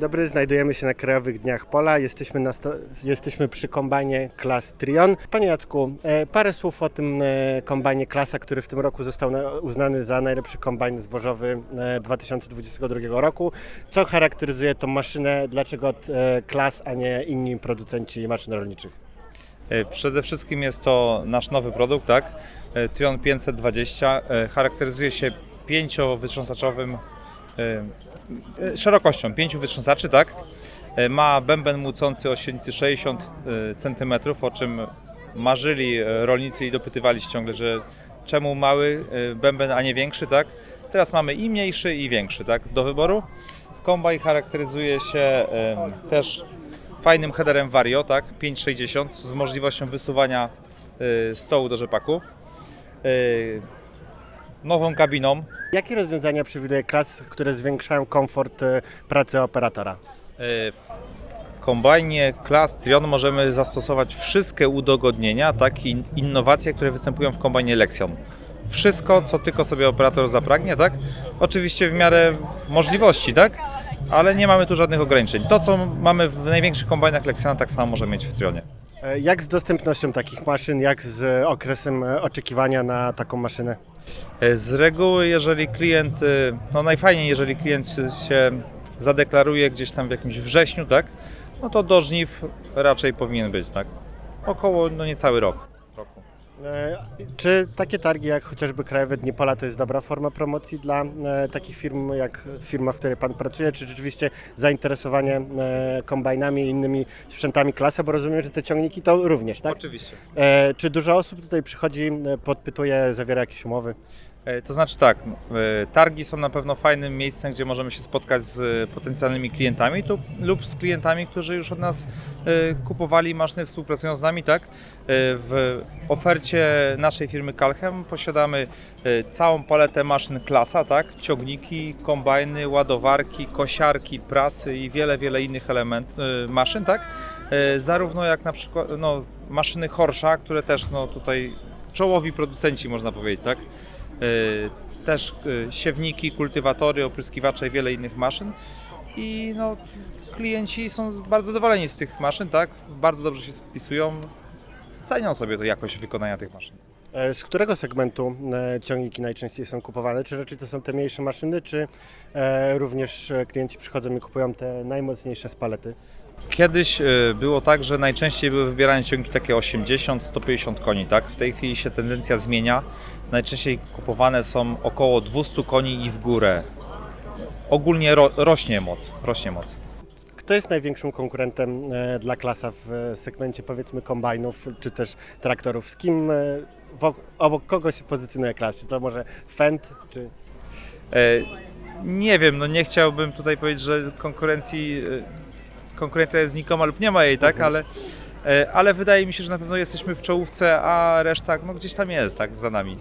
Dobry, znajdujemy się na Krajowych Dniach Pola. Jesteśmy, na jesteśmy przy kombajnie Klas Trion. Panie Jacku, e, parę słów o tym e, kombajnie Klasa, który w tym roku został na- uznany za najlepszy kombajn zbożowy e, 2022 roku. Co charakteryzuje tą maszynę? Dlaczego e, Klas, a nie inni producenci maszyn rolniczych? E, Przede wszystkim jest to nasz nowy produkt, tak? E, Trion 520 e, charakteryzuje się pięciowytrząsaczowym e, e, szerokością pięciu wytrząsaczy, tak? E, Ma bęben mucący o średnicy 60 cm, o czym marzyli e, rolnicy i dopytywali się ciągle, że czemu mały e, bęben, a nie większy, tak? Teraz mamy i mniejszy, i większy, tak? Do wyboru. Kombaj charakteryzuje się też fajnym headerem Vario, tak? 560 z możliwością wysuwania stołu do rzepaku. Nową kabiną. Jakie rozwiązania przewiduje Klas, które zwiększają komfort e, pracy operatora? Y, w kombajnie Class Trion możemy zastosować wszystkie udogodnienia, tak? I innowacje, które występują w kombajnie Lexion. Wszystko, co tylko sobie operator zapragnie, tak? Oczywiście w miarę możliwości, tak? Ale nie mamy tu żadnych ograniczeń. To, co mamy w największych kombajnach Lexiona, tak samo możemy mieć w Trionie. E, Jak z dostępnością takich maszyn, jak z okresem e, oczekiwania na taką maszynę? E, Z reguły, jeżeli klient, no najfajniej, jeżeli klient się zadeklaruje gdzieś tam w jakimś wrześniu, tak, no to do żniw raczej powinien być, tak. Około, no niecały rok. E, Czy takie targi jak chociażby Krajowe Dni Pola to jest dobra forma promocji dla e, takich firm jak firma, w której Pan pracuje? Czy rzeczywiście zainteresowanie e, kombajnami i innymi sprzętami klasa? Bo rozumiem, że te ciągniki to również, tak? Oczywiście. Czy dużo osób tutaj przychodzi, podpytuje, zawiera jakieś umowy? E, To znaczy tak, no, e, targi są na pewno fajnym miejscem, gdzie możemy się spotkać z e, potencjalnymi klientami tu, lub z klientami, którzy już od nas kupowali maszyny, współpracują z nami, tak? W ofercie naszej firmy Kalchem posiadamy całą paletę maszyn klasa, tak? Ciągniki, kombajny, ładowarki, kosiarki, prasy i wiele, wiele innych element, maszyn, tak? Zarówno jak na przykład no, maszyny Horsza, które też no, tutaj czołowi producenci można powiedzieć, tak? Y, też y, siewniki, kultywatory, opryskiwacze i wiele innych maszyn. I no, klienci są bardzo zadowoleni z tych maszyn, tak? Bardzo dobrze się spisują, cenią sobie to jakość wykonania tych maszyn. E, Z którego segmentu e, ciągniki najczęściej są kupowane? Czy raczej to są te mniejsze maszyny, czy e, również klienci przychodzą i kupują te najmocniejsze z palety? Kiedyś było tak, że najczęściej były wybierane ciągniki takie 80-150 koni, tak? W tej chwili się tendencja zmienia. Najczęściej kupowane są około 200 koni i w górę. Ogólnie ro, rośnie moc, rośnie moc. Kto jest największym konkurentem e, dla klasa w e, segmencie powiedzmy kombajnów czy też traktorów? Z kim, e, obok kogo się pozycjonuje klas? Czy to może Fendt, czy... Nie wiem, no nie chciałbym tutaj powiedzieć, że konkurencji, konkurencja jest znikoma lub nie ma jej, tak, ale, e, ale wydaje mi się, że na pewno jesteśmy w czołówce, a reszta no, gdzieś tam jest, tak, za nami.